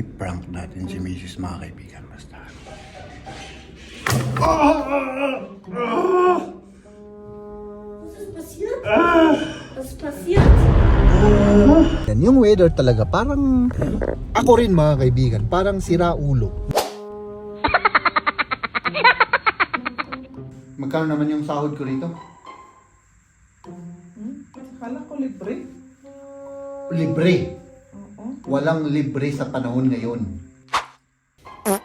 i-prank natin si Mrs. mga kaibigan. Basta. Was ist passiert? Was ist passiert? Yan, yung weather talaga, parang ako rin mga kaibigan, parang sira ulo. Magkano naman yung sahod ko rito? Hmm? Akala ko libre. Libre. Walang libre sa panahon ngayon. Ah,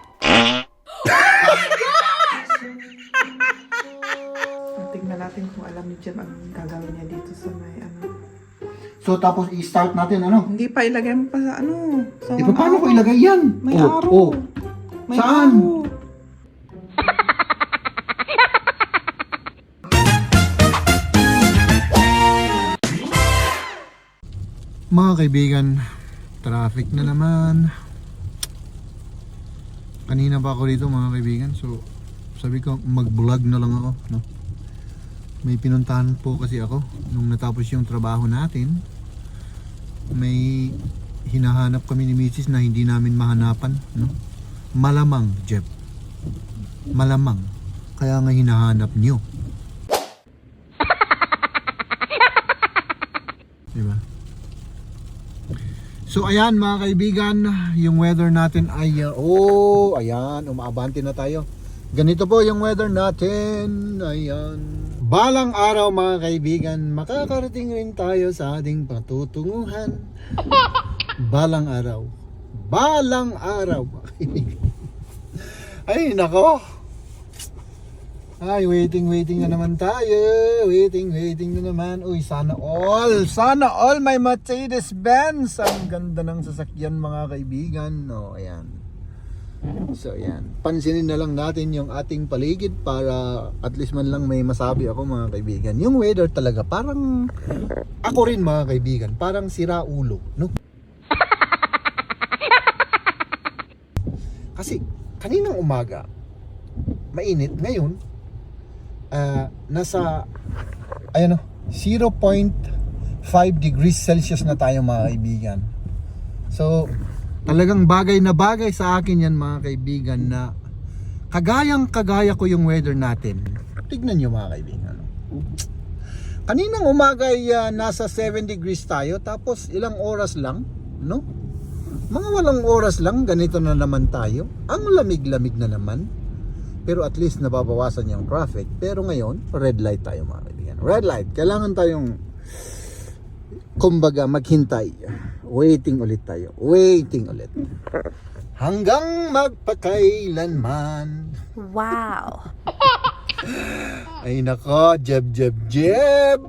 Tingnan natin kung alam ni Jem ang gagawin niya dito sa may ano. So tapos i-start natin ano? Hindi pa ilagay mo pa sa ano. Sa E paano ko ilagay yan? May Oh, araw. oh. May Saan? araw. Mga kaibigan, traffic na naman. Kanina pa ako dito mga kaibigan, so sabi ko mag-vlog na lang ako, no? May pinuntahan po kasi ako nung natapos yung trabaho natin. May hinahanap kami ni Mrs. na hindi namin mahanapan, no? Malamang, Jeff. Malamang. Kaya nga hinahanap niyo. So ayan mga kaibigan, yung weather natin ay uh, oh, ayan, umaabante na tayo. Ganito po yung weather natin. Ayan. Balang araw mga kaibigan, makakarating rin tayo sa ating patutunguhan. Balang araw. Balang araw. Ay nako. Ay, waiting, waiting na naman tayo. Waiting, waiting na naman. Uy, sana all. Sana all may Mercedes Benz. Ang ganda ng sasakyan mga kaibigan. No, ayan. So, ayan. Pansinin na lang natin yung ating paligid para at least man lang may masabi ako mga kaibigan. Yung weather talaga, parang ako rin mga kaibigan, parang sira ulo, no? Kasi kaninang umaga, mainit ngayon, ah, nasa ayan o, 0.5 degrees Celsius na tayo mga kaibigan. So, talagang bagay na bagay sa akin yan mga kaibigan na kagayang kagaya ko yung weather natin. Tignan nyo mga kaibigan. Kaninang umaga ay ah, nasa 7 degrees tayo tapos ilang oras lang, no? Mga walang oras lang, ganito na naman tayo. Ang lamig-lamig na naman. Pero at least nababawasan yung traffic. Pero ngayon, red light tayo mga kaibigan. Red light. Kailangan tayong kumbaga maghintay. Waiting ulit tayo. Waiting ulit. Hanggang magpakailanman. Wow. Ay nako, jeb jeb jeb.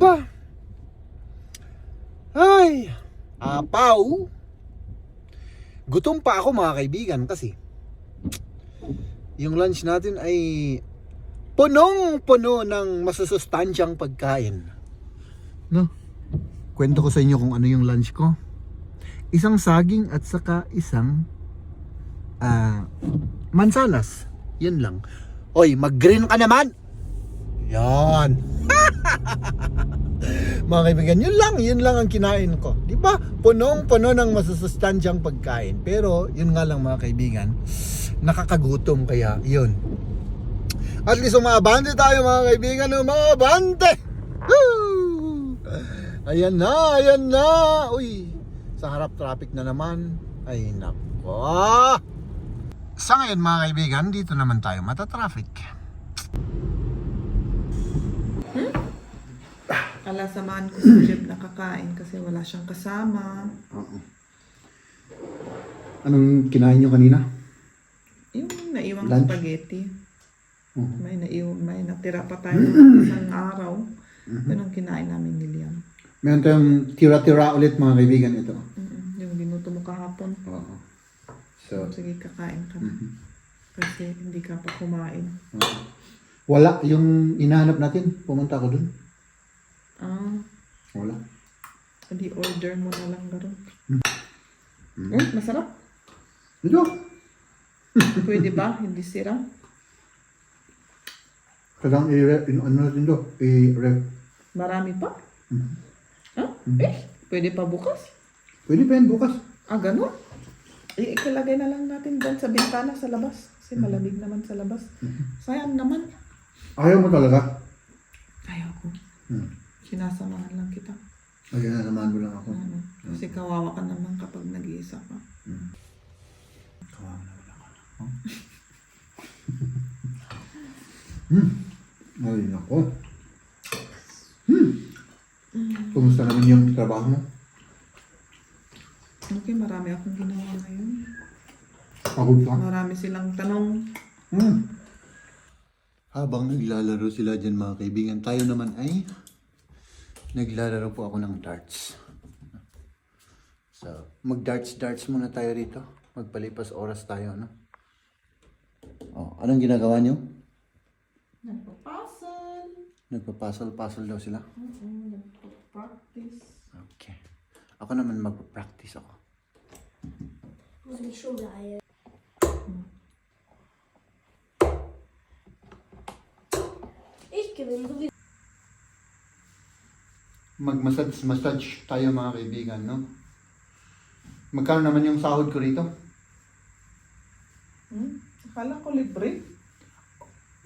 Ay, apaw. Gutom pa ako mga kaibigan kasi yung lunch natin ay punong-puno ng masusustansyang pagkain. No? Kwento ko sa inyo kung ano yung lunch ko. Isang saging at saka isang ah, mansanas. Yan lang. Oy, mag-green ka naman! Yan. Mga kaibigan, yun lang, yun lang ang kinain ko. Di ba? Punong-puno ng masusustansyang pagkain. Pero, yun nga lang mga kaibigan, nakakagutom kaya, yun. At least umabante tayo mga kaibigan, umabante! Woo! Ayan na, ayan na! Uy, sa harap traffic na naman. Ay, nako. Sa ngayon mga kaibigan, dito naman tayo mata-traffic. Ala samahan ko si Jem nakakain kasi wala siyang kasama. Anong kinain nyo kanina? Naiwang Lunch? spaghetti. Oo. May naiwan, may natira pa tayo ng isang araw. Yun ang kinain namin ni Liam. Meron tayong tira-tira ulit mga kaibigan ito. Mm-mm. Yung binuto mo kahapon. Oo. So, Sige, kakain ka na. Kasi hindi ka pa kumain. wala yung inahanap natin. Pumunta ako dun. Ah, Wala. hindi order mo na lang garo. Eh, masarap. Ito. Pwede ba? Hindi sira? Kailangan i-rep. Ano natin do? I-rep. Marami pa? Ah, eh, pwede pa bukas? Pwede pa yan bukas. Ah, ganun? Eh, ikalagay na lang natin dyan sa bintana sa labas. Kasi malamig naman sa labas. Sayang naman. Ayaw mo talaga? Ayaw ko. Hmm. Sinasamahan lang kita. Ay, nasamahan mo lang ako. Ano, kasi kawawa ka naman kapag nag-iisa ka. Kawawa hmm. Ay, nako. Hmm. Kumusta naman yung trabaho mo? Okay, marami akong ginawa ngayon. Pagod ka? Marami silang tanong. Hmm. Habang naglalaro sila dyan mga kaibigan, tayo naman ay naglalaro po ako ng darts. So, mag-darts-darts muna tayo rito. Magpalipas oras tayo, no? Oh, anong ginagawa nyo? Nagpapasal. Nagpa-puzzle-puzzle daw sila. Oo, nagpa-practice. Okay. Ako naman mag-practice ako. Schon beeilen. Ich gewinne sowieso. Mag-massage-massage tayo mga kaibigan, no? Magkano naman yung sahod ko rito? Hmm? Akala ko libre.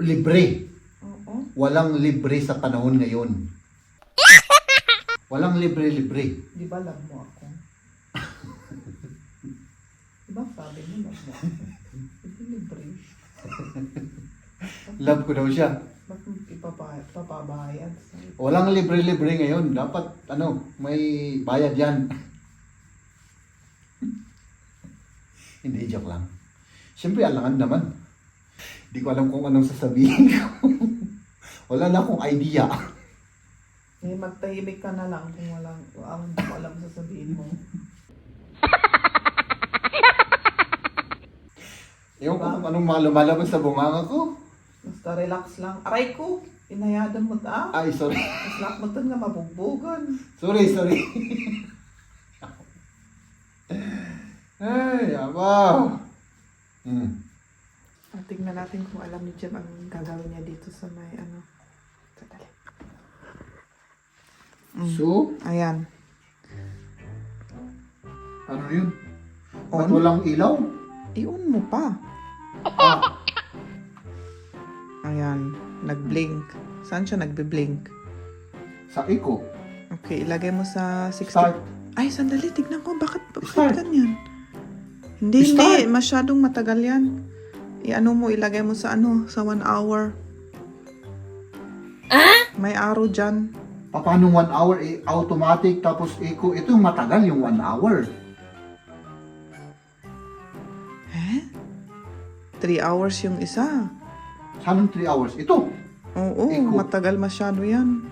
Libre. Oo. Walang libre sa panahon ngayon. Walang libre-libre. Di ba love mo ako? Di ba sabi mo love mo ako? Hindi libre. Love ko daw siya. Bakit ipabayad, papabayad sa'yo? Walang libre-libre ngayon. Dapat, ano, may bayad yan. Hindi, joke lang. Siyempre, alangan naman. Hindi ko alam kung anong sasabihin ko. Wala na akong idea. Eh, magtahimik ka na lang kung walang, ang hindi ko alam sasabihin mo. Ewan ko kung anong mga sa bunganga ko. Basta relax lang. Aray ko! Inayadan mo ta. Ay, sorry. Mas lahat mo ta nga mabugbugan. Sorry, sorry. Ay, abaw. Hmm. Tingnan natin kung alam ni Jem ang gagawin niya dito sa may ano. Sandali. So, Ayan. ano yun? Ba't On? walang ilaw? I-on mo pa. Ah, Ayan. Nag-blink. Saan siya nagbe-blink? sa eco. Okay, ilagay mo sa 60. Start. Ay, sandali. Tignan ko. Bakit, bakit Start. ganyan? Hindi, Start. hindi. Masyadong matagal yan. I-ano mo, ilagay mo sa ano, sa one hour. May arrow dyan. Paano one hour? Eh, automatic tapos eco. Ito yung matagal yung one hour. Eh? Three hours yung isa. Saan yung 3 hours? Ito. Oo, Iko. matagal masyado yan.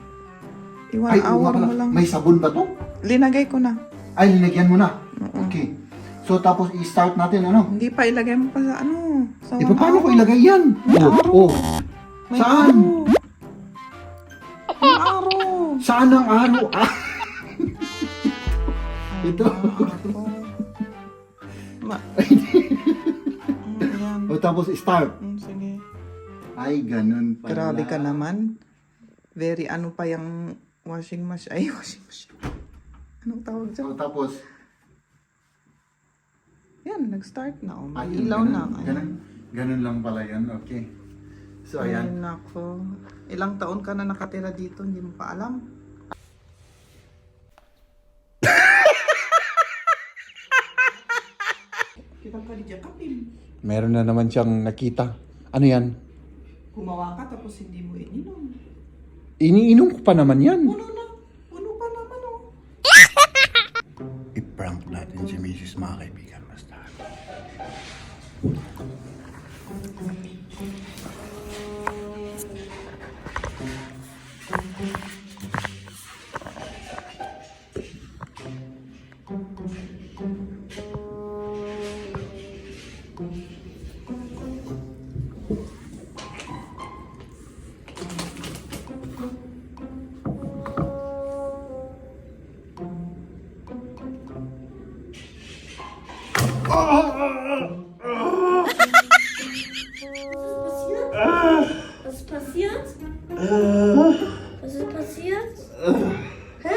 I-one Ay, oo hour nga pala. mo lang. May sabon ba to? Linagay ko na. Ay, linagyan mo na. Okay. So, tapos i-start natin, ano? Hindi pa ilagay mo pa sa ano. Sa E, one paano ko hour. ilagay yan? Oh, oh. May Saan? araw. May araw. Saan ang araw? Ah. Ito. Ma- Mm, o, tapos start. Mm, sige. Ay, ganun pala. Grabe ka naman. Very ano pa yung washing machine. Ay, washing machine. Anong tawag dyan? tapos, Yan, nag-start na. Oh. May ayun, ilaw ganun, na. Ayan. Ganun, ganun lang pala yan. Okay. So, Ay, ayan. nako. Ilang taon ka na nakatira dito, hindi mo pa alam. Kita ka di kapim. Meron na naman siyang nakita. Ano yan? Gumawa ka tapos hindi mo ininom. Iniinom ko pa naman yan. Puno na. Puno pa naman oh. I-prank natin si Mrs. mga kaibigan. Basta. Was ist passiert? Hä?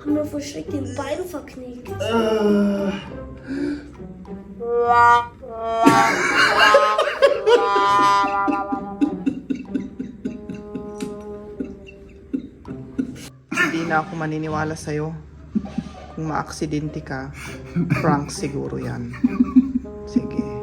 Haben wir vor Schreck den Bein verknickt. Hindi na ako maniniwala sa'yo. Kung maaksidente ka, prank siguro yan. Sige.